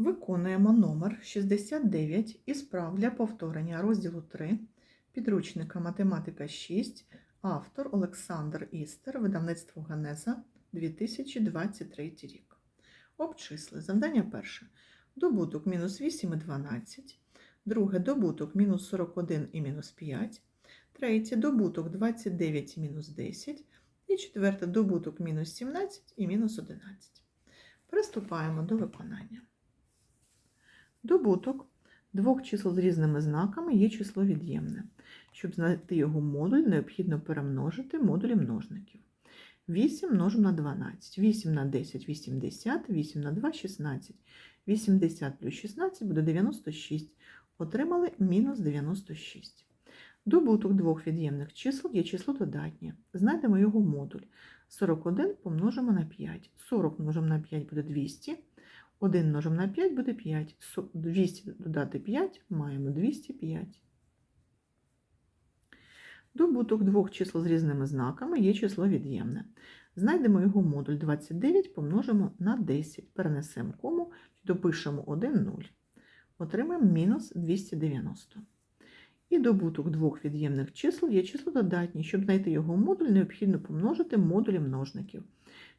Виконуємо номер 69 із прав для повторення розділу 3 підручника Математика 6, автор Олександр Істер, видавництво Генеза 2023 рік. Обчисли. Завдання перше. Добуток мінус 8 і 12. Друге добуток мінус 41 і мінус 5. Третє добуток 29 і мінус 10. І четверте добуток мінус 17 і мінус 11. Приступаємо до виконання. Добуток двох чисел з різними знаками є число від'ємне. Щоб знайти його модуль, необхідно перемножити модулі множників. 8 множимо на 12, 8 на 10 – 80, 8 на 2 – 16. 80 плюс 16 буде 96. Отримали мінус 96. Добуток двох від'ємних чисел є число додатнє. Знайдемо його модуль. 41 помножимо на 5. 40 множимо на 5 буде 200. 1 множимо на 5 буде 5. 200 додати 5 маємо 205. Добуток двох чисел з різними знаками є число від'ємне. Знайдемо його модуль 29, помножимо на 10. Перенесемо кому, допишемо 1, 0. Отримаємо мінус 290. І добуток двох від'ємних чисел є число додатнє. Щоб знайти його модуль, необхідно помножити модулі множників.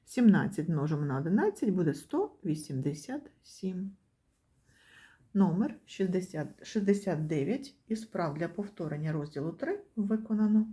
17 множимо на 11 буде 187. Номер 60 69 із прав для повторення розділу 3 виконано.